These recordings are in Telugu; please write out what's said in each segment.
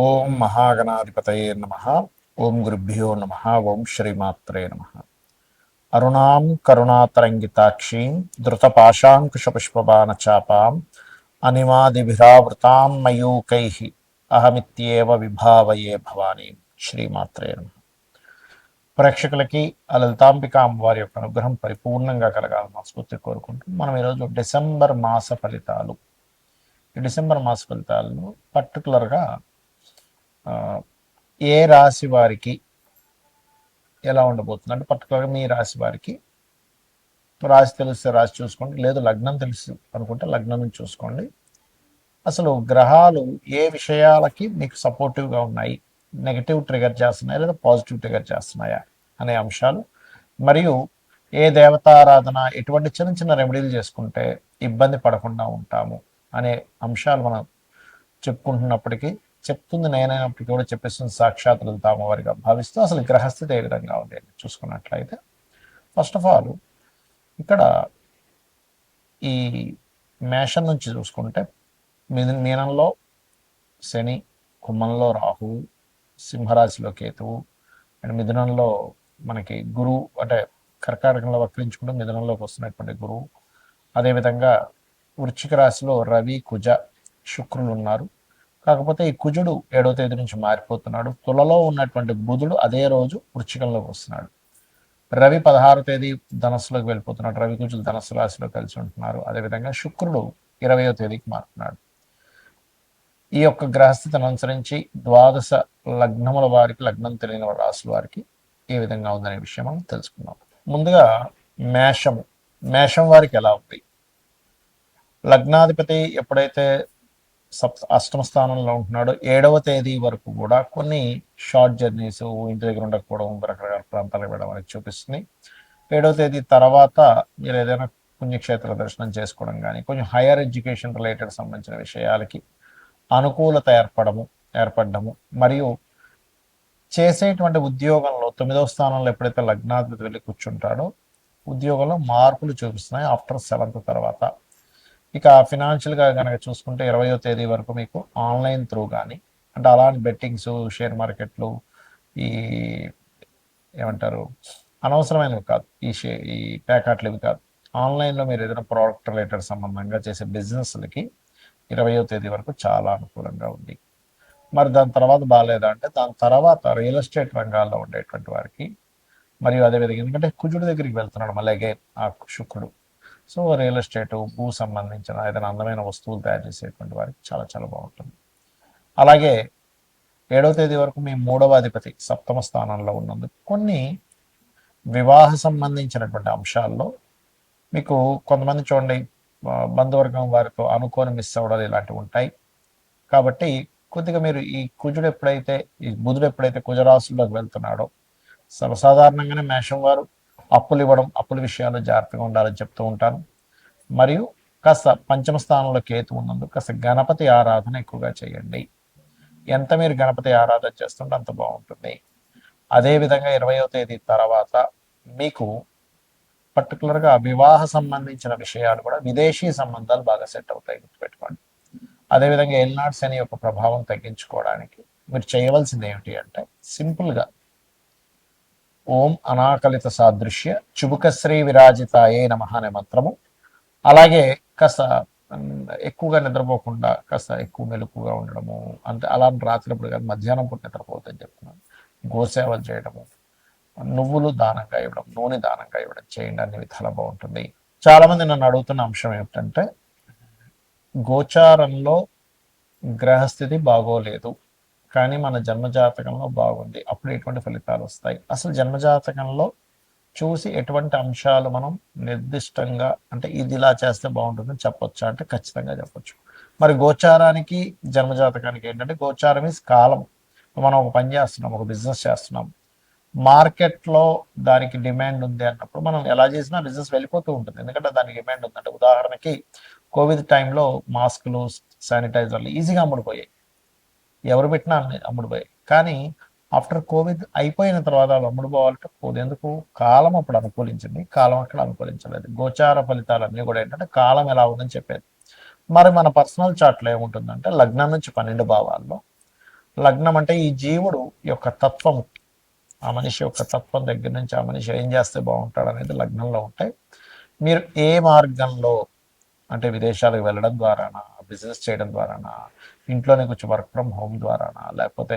ఓం మహాగణాధిపతయే నమ. ఓం గురుభ్యో నమ. ఓం శ్రీమాత్రే నమ. అరుణాం కరుణాతరంగితాక్షీం ధృతపాశాంకుశపుష్పబాణచాపాం అనిమాదిభిరావృతాం మయూకై. అహమిత్యేవ విభావయే భవానీ. శ్రీమాత్రే నమ. ప్రేక్షకులకి ఆ లలితాంబిక అమ్మవారి యొక్క అనుగ్రహం పరిపూర్ణంగా కలగాలని మనస్ఫూర్తి కోరుకుంటూ మనం ఈరోజు డిసెంబర్ మాస ఫలితాలు. డిసెంబర్ మాస ఫలితాలను పర్టికులర్గా ఏ రాశి వారికి ఎలా ఉండబోతుంది? అంటే పర్టికులర్గా మీ రాశి వారికి రాశి తెలిస్తే రాశి చూసుకోండి లేదు లగ్నం తెలుసు అనుకుంటే లగ్నం నుంచి చూసుకోండి. అసలు గ్రహాలు ఏ విషయాలకి మీకు సపోర్టివ్గా ఉన్నాయి? నెగటివ్ ట్రిగర్ చేస్తున్నాయా లేదా పాజిటివ్ ట్రిగర్ చేస్తున్నాయా అనే అంశాలు. మరియు ఏ దేవతారాధన ఎటువంటి చిన్న చిన్న రెమెడీలు చేసుకుంటే ఇబ్బంది పడకుండా ఉంటాము అనే అంశాలు మనం చెప్పుకుంటున్నప్పటికీ చెప్తుంది నేనైనప్పటికీ కూడా చెప్పేస్తుంది సాక్షాత్ లలితామ వారిగా భావిస్తూ అసలు గ్రహస్థితి ఏ విధంగా ఉంది చూసుకున్నట్లయితే ఫస్ట్ ఆఫ్ ఆల్ ఇక్కడ ఈ మేషం నుంచి చూసుకుంటే మీనంలో శని కుంభంలో రాహు సింహరాశిలో కేతువు అండ్ మిథునంలో మనకి గురువు అంటే కర్కాటకంలో వక్రించుకుంటూ మిథునంలోకి వస్తున్నటువంటి గురువు. అదేవిధంగా వృశ్చిక రాశిలో రవి కుజ శుక్రులు ఉన్నారు. కాకపోతే ఈ కుజుడు ఏడవ తేదీ నుంచి మారిపోతున్నాడు. తులలో ఉన్నటువంటి బుధుడు అదే రోజు వృశ్చికంలోకి వస్తున్నాడు. రవి పదహారు తేదీ ధనస్సులోకి వెళ్ళిపోతున్నాడు. రవి కుజులు ధనస్సు రాశిలో కలిసి ఉంటున్నారు. అదేవిధంగా శుక్రుడు ఇరవయో తేదీకి మారుతున్నాడు. ఈ యొక్క గ్రహస్థితిని అనుసరించి ద్వాదశ లగ్నముల వారికి లగ్నం తెలియని రాశుల వారికి ఏ విధంగా ఉందనే విషయం మనం తెలుసుకున్నాం ముందుగా మేషము. మేషం వారికి ఎలా ఉంది? లగ్నాధిపతి ఎప్పుడైతే సప్త అష్టమ స్థానంలో ఉంటున్నాడు. ఏడవ తేదీ వరకు కూడా కొన్ని షార్ట్ జర్నీస్ ఇంటి దగ్గర ఉండకపోవడం రకరకాల ప్రాంతాలకు వెళ్ళడం అనేది చూపిస్తుంది. ఏడవ తేదీ తర్వాత మీరు ఏదైనా పుణ్యక్షేత్ర దర్శనం చేసుకోవడం కానీ కొంచెం హైయర్ ఎడ్యుకేషన్ రిలేటెడ్ సంబంధించిన విషయాలకి అనుకూలత ఏర్పడము ఏర్పడము మరియు చేసేటువంటి ఉద్యోగంలో తొమ్మిదవ స్థానంలో ఎప్పుడైతే లగ్నాధిపతి వెళ్ళి కూర్చుంటాడో ఉద్యోగంలో మార్పులు చూపిస్తున్నాయి. ఆఫ్టర్ సెవెంత్ తర్వాత ఇక ఫినాన్షియల్గా కనుక చూసుకుంటే ఇరవయో తేదీ వరకు మీకు ఆన్లైన్ త్రూ కానీ అంటే అలాంటి బెట్టింగ్స్ షేర్ మార్కెట్లు ఈ ఏమంటారు అనవసరమైనవి కాదు. ఈ షే ఈ ప్యాకెట్లు ఇవి కాదు. ఆన్లైన్లో మీరు ఏదైనా ప్రోడక్ట్ రిలేటెడ్ సంబంధంగా చేసే బిజినెస్లకి ఇరవయో తేదీ వరకు చాలా అనుకూలంగా ఉంది. మరి దాని తర్వాత బాగాలేదా అంటే దాని తర్వాత రియల్ ఎస్టేట్ రంగాల్లో ఉండేటువంటి వారికి మరియు అదేవిధంగా ఎందుకంటే కుజుడి దగ్గరికి వెళ్తున్నాడు మళ్ళీ అగైన్ ఆ శుక్రుడు. సో రియల్ ఎస్టేట్ భూ సంబంధించిన ఏదైనా అందమైన వస్తువులు తయారు చేసేటువంటి వారికి చాలా చాలా బాగుంటుంది. అలాగే ఏడవ తేదీ వరకు మీ మూడవ అధిపతి సప్తమ స్థానంలో ఉన్నందుకు కొన్ని వివాహ సంబంధించినటువంటి అంశాల్లో మీకు కొంతమంది చూడండి బంధువర్గం వారితో అనుకోని మిస్ అవ్వడాలు ఇలాంటివి ఉంటాయి. కాబట్టి కొద్దిగా మీరు ఈ కుజుడు ఎప్పుడైతే ఈ బుధుడు ఎప్పుడైతే కుజరాశుల్లోకి వెళ్తున్నాడో సర్వసాధారణంగానే మేషం వారు అప్పులు ఇవ్వడం అప్పుల విషయాల్లో జాగ్రత్తగా ఉండాలని చెప్తూ ఉంటాను. మరియు కాస్త పంచమ స్థానంలో కేతు ఉన్నందుకు కాస్త గణపతి ఆరాధన ఎక్కువగా చేయండి. ఎంత మీరు గణపతి ఆరాధన చేస్తుంటే అంత బాగుంటుంది. అదేవిధంగా ఇరవయో తేదీ తర్వాత మీకు పర్టికులర్గా వివాహ సంబంధించిన విషయాలు కూడా విదేశీ సంబంధాలు బాగా సెట్ అవుతాయి గుర్తుపెట్టుకోండి. అదేవిధంగా ఎల్నాడ్స్ అనే యొక్క ప్రభావం తగ్గించుకోవడానికి మీరు చేయవలసింది ఏమిటి అంటే సింపుల్గా ఓం అనాకలిత సాదృశ్య చుబుకశ్రీ విరాజితాయే నమ అనే మంత్రము. అలాగే కాస్త ఎక్కువగా నిద్రపోకుండా కాస్త ఎక్కువ మెలకుగా ఉండడము అంటే అలాంటి రాత్రిప్పుడు కానీ మధ్యాహ్నం పూట నిద్రపోవద్దని చెప్తున్నాను. గోసేవలు చేయడము నువ్వులు దానంగా ఇవ్వడం నూనె దానంగా ఇవ్వడం చేయండి అన్ని విధాలా బాగుంటుంది. చాలామంది నన్ను అడుగుతున్న అంశం ఏమిటంటే గోచారంలో గ్రహస్థితి బాగోలేదు. కానీ మన జన్మజాతకంలో బాగుంది. అప్పుడు ఎటువంటి ఫలితాలు వస్తాయి? అసలు జన్మజాతకంలో చూసి ఎటువంటి అంశాలు మనం నిర్దిష్టంగా అంటే ఇది ఇలా చేస్తే బాగుంటుందని చెప్పొచ్చా? అంటే ఖచ్చితంగా చెప్పొచ్చు. మరి గోచారానికి జన్మజాతకానికి ఏంటంటే గోచారం ఈజ్ కాలం. మనం ఒక పని చేస్తున్నాం ఒక బిజినెస్ చేస్తున్నాం. మార్కెట్లో దానికి డిమాండ్ ఉంది అన్నప్పుడు మనం ఎలా చేసినా బిజినెస్ వెళ్ళిపోతూ ఉంటుంది. ఎందుకంటే దానికి డిమాండ్ ఉందంటే ఉదాహరణకి కోవిడ్ టైంలో మాస్కులు శానిటైజర్లు ఈజీగా అమ్ముడుపోయాయి. ఎవరు పెట్టినా అమ్ముడు పోయి. కానీ ఆఫ్టర్ కోవిడ్ అయిపోయిన తర్వాత వాళ్ళు అమ్ముడుపోవాలంటే పోదు. ఎందుకు? కాలం అప్పుడు అనుకూలించింది. కాలం అక్కడ అనుకూలించలేదు. గోచార ఫలితాలన్నీ కూడా ఏంటంటే కాలం ఎలా ఉందని చెప్పేది. మరి మన పర్సనల్ చార్ట్లో ఏముంటుందంటే లగ్నం నుంచి పన్నెండు భావాల్లో. లగ్నం అంటే ఈ జీవుడు యొక్క తత్వము. ఆ మనిషి యొక్క తత్వం దగ్గర నుంచి ఆ మనిషి ఏం చేస్తే బాగుంటాడు అనేది లగ్నంలో ఉంటాయి. మీరు ఏ మార్గంలో అంటే విదేశాలకు వెళ్ళడం ద్వారానా? బిజినెస్ చేయడం ద్వారానా? ఇంట్లోనే కొంచెం వర్క్ ఫ్రమ్ హోమ్ ద్వారానా? లేకపోతే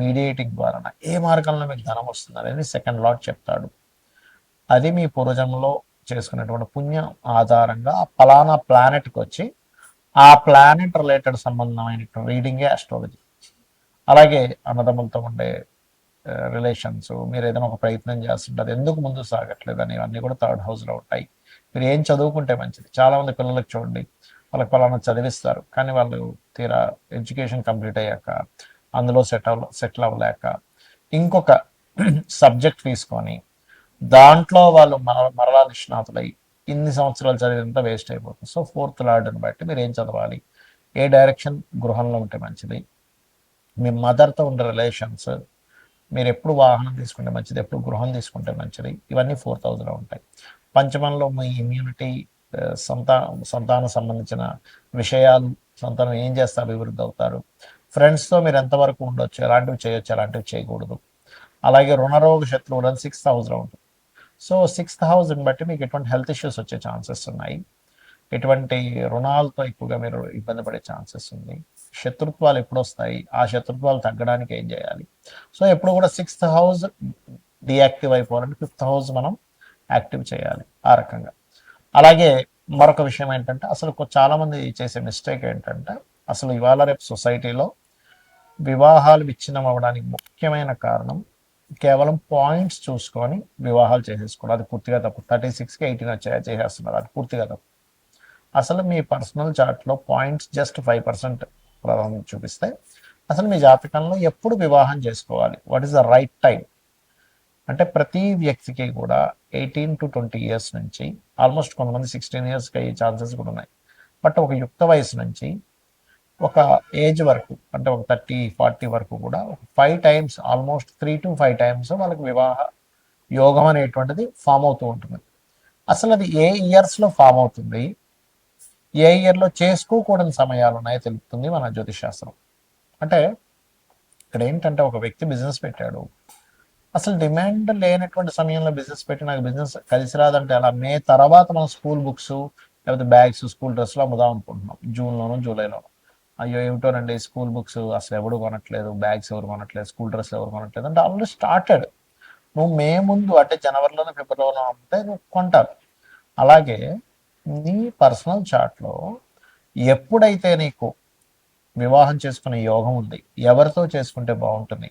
మీడియేటింగ్ ద్వారానా? ఏ మార్గంలో మీకు ధనం వస్తుంది అనేది సెకండ్ లాట్ చెప్తాడు. అది మీ పూర్వజన్మలో చేసుకునేటువంటి పుణ్యం ఆధారంగా ఫలానా ప్లానెట్కి వచ్చి ఆ ప్లానెట్ రిలేటెడ్ సంబంధమైన రీడింగే అస్ట్రాలజీ అలాగే అన్నదమ్ములతో ఉండే రిలేషన్స్ మీరు ఏదైనా ఒక ప్రయత్నం చేస్తుంటారు ఎందుకు ముందు సాగట్లేదు అని ఇవన్నీ కూడా థర్డ్ హౌస్లో ఉంటాయి. మీరు ఏం చదువుకుంటే మంచిది. చాలామంది పిల్లలకు చూడండి వాళ్ళకి పలానా చదివిస్తారు. కానీ వాళ్ళు తీరా ఎడ్యుకేషన్ కంప్లీట్ అయ్యాక అందులో సెట్ అవ సెటిల్ అవ్వలేక ఇంకొక సబ్జెక్ట్ తీసుకొని దాంట్లో వాళ్ళు మర మరలా నిష్ణాతులై ఇన్ని సంవత్సరాలు చదివినంత వేస్ట్ అయిపోతుంది. సో ఫోర్త్ లార్డ్ని బట్టి మీరు ఏం చదవాలి? ఏ డైరెక్షన్ గృహంలో ఉంటే మంచిది? మీ మదర్తో ఉండే రిలేషన్స్ మీరు ఎప్పుడు వాహనం తీసుకుంటే మంచిది? ఎప్పుడు గృహం తీసుకుంటే మంచిది? ఇవన్నీ ఫోర్ థౌజండ్లో ఉంటాయి. పంచమంలో మీ ఇమ్యూనిటీ సంతా సంతానం సంబంధించిన విషయాలు సంతానం ఏం చేస్తే అభివృద్ధి అవుతారు. ఫ్రెండ్స్తో మీరు ఎంతవరకు ఉండొచ్చు ఎలాంటివి చేయొచ్చు ఎలాంటివి చేయకూడదు. అలాగే రుణరోగ శత్రువులను సిక్స్త్ హౌస్లో ఉంటుంది. సో సిక్స్త్ హౌస్ని బట్టి మీకు ఎటువంటి హెల్త్ ఇష్యూస్ వచ్చే ఛాన్సెస్ ఉన్నాయి. ఎటువంటి రుణాలతో ఎక్కువగా మీరు ఇబ్బంది పడే ఛాన్సెస్ ఉంది. శత్రుత్వాలు ఎప్పుడు వస్తాయి ఆ శత్రుత్వాలు తగ్గడానికి ఏం చేయాలి? సో ఎప్పుడు కూడా సిక్స్త్ హౌస్ డియాక్టివ్ అయిపోవాలంటే ఫిఫ్త్ హౌస్ మనం యాక్టివ్ చేయాలి ఆ రకంగా. అలాగే మరొక విషయం ఏంటంటే అసలు చాలామంది చేసే మిస్టేక్ ఏంటంటే అసలు ఇవాళ రేపు సొసైటీలో వివాహాలు విచ్ఛిన్నం అవ్వడానికి ముఖ్యమైన కారణం కేవలం పాయింట్స్ చూసుకొని వివాహాలు చేసేసుకోవడం. అది పూర్తిగా తప్పు. థర్టీ సిక్స్కి ఎయిటీన్ వచ్చాయా? చేసేస్తున్నారు. అది పూర్తిగా తప్పు. అసలు మీ పర్సనల్ చార్ట్లో పాయింట్స్ జస్ట్ ఫైవ్ పర్సెంట్ ప్రభావం చూపిస్తే అసలు మీ జాతకంలో ఎప్పుడు వివాహం చేసుకోవాలి? What is the right time అంటే ప్రతి వ్యక్తికి కూడా ఎయిటీన్ టు ట్వంటీ ఇయర్స్ నుంచి ఆల్మోస్ట్ కొంతమంది సిక్స్టీన్ ఇయర్స్కి అయ్యే ఛాన్సెస్ కూడా ఉన్నాయి. బట్ ఒక యుక్త వయసు నుంచి ఒక ఏజ్ వరకు అంటే ఒక థర్టీ ఫార్టీ వరకు కూడా ఒక five times almost three to five times వాళ్ళకి వివాహ యోగం అనేటువంటిది ఫామ్ అవుతూ ఉంటుంది. అసలు అది ఏ ఇయర్స్లో ఫామ్ అవుతుంది? ఏ ఇయర్లో చేసుకోకూడని సమయాలు ఉన్నాయో తెలుపుతుంది మన జ్యోతిషాస్త్రం అంటే ఇక్కడ ఏంటంటే ఒక వ్యక్తి బిజినెస్ పెట్టాడు. అసలు డిమాండ్ లేనటువంటి సమయంలో బిజినెస్ పెట్టి నాకు బిజినెస్ కలిసి రాదంటే అలా మే తర్వాత మనం స్కూల్ బుక్స్ లేకపోతే బ్యాగ్స్ స్కూల్ డ్రెస్సులు అమ్ముదాం అనుకుంటున్నాం. జూన్లోను జూలైలోను. అయ్యో ఏమిటోనండి స్కూల్ బుక్స్ అసలు ఎవడు కొనట్లేదు బ్యాగ్స్ ఎవరు కొనట్లేదు స్కూల్ డ్రెస్ ఎవరు కొనట్లేదు అంటే ఆల్రెడీ స్టార్టెడ్. నువ్వు మే ముందు అంటే జనవరిలోనే ఫిబ్రవరిలో అమ్మితే నువ్వు కొంటారు. అలాగే నీ పర్సనల్ చార్ట్లో ఎప్పుడైతే నీకు వివాహం చేసుకునే యోగం ఉంది ఎవరితో చేసుకుంటే బాగుంటుంది?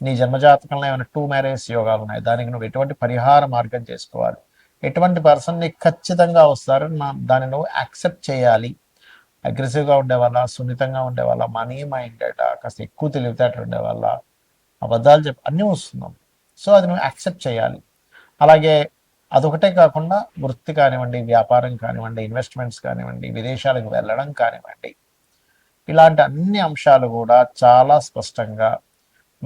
నీ జన్మజాతకంలో ఏమైనా టూ మ్యారేజ్ యోగాలు ఉన్నాయి దానికి నువ్వు ఎటువంటి పరిహార మార్గం చేసుకోవాలి. ఎటువంటి పర్సన్ నీకు ఖచ్చితంగా వస్తారని దాన్ని నువ్వు యాక్సెప్ట్ చేయాలి. అగ్రెసివ్గా ఉండే వాళ్ళ సున్నితంగా ఉండే వాళ్ళ మనీ మైండెడ్ కాస్త ఎక్కువ తెలివితేటలు ఉండే వాళ్ళ అబద్ధాలు చెప్పి అన్నీ వస్తున్నాం. సో అది నువ్వు యాక్సెప్ట్ చేయాలి. అలాగే అదొకటే కాకుండా వృత్తి కానివ్వండి వ్యాపారం కానివ్వండి ఇన్వెస్ట్మెంట్స్ కానివ్వండి విదేశాలకు వెళ్ళడం కానివ్వండి ఇలాంటి అన్ని అంశాలు కూడా చాలా స్పష్టంగా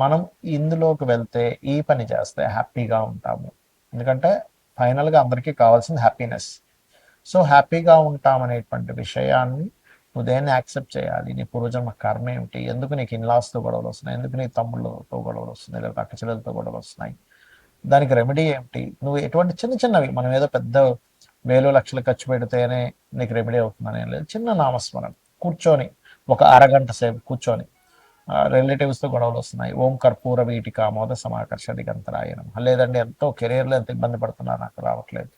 మనం ఇందులోకి వెళ్తే ఈ పని చేస్తే హ్యాపీగా ఉంటాము. ఎందుకంటే ఫైనల్గా అందరికీ కావాల్సింది హ్యాపీనెస్. సో హ్యాపీగా ఉంటాం అనేటువంటి విషయాన్ని నువ్వు దేన్ని యాక్సెప్ట్ చేయాలి? నీ పూర్వజన్మ కర్మ ఏమిటి? ఎందుకు నీకు ఇన్లాస్తో గొడవలు వస్తున్నాయి? ఎందుకు నీ తమ్ముళ్ళతో గొడవలు వస్తున్నాయి? లేదా అక్క చెల్లెలతో గొడవలు వస్తున్నాయి? దానికి రెమెడీ ఏమిటి? నువ్వు ఎటువంటి చిన్న చిన్నవి మనం ఏదో పెద్ద వేలు లక్షలు ఖర్చు పెడితేనే నీకు రెమెడీ అవుతుందని లేదు. చిన్న నామస్మరణ. కూర్చొని ఒక అరగంట సేపు కూర్చొని రిలేటివ్స్తో గొడవలు వస్తున్నాయి. ఓం కర్పూర వీటి కామోద సమాకర్ష దిగంతరాయనం లేదండి ఎంతో కెరీర్లో ఎంత ఇబ్బంది పడుతున్నారు నాకు రావట్లేదు.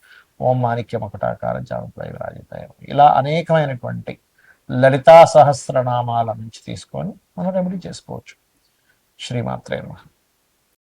ఓం మాణిక్యం ఒకటాకార జానప్రయ రాజితాయం ఇలా అనేకమైనటువంటి లలితా సహస్రనామాల నుంచి తీసుకొని మనం రెమెడీ చేసుకోవచ్చు. శ్రీమాత్రే నమః.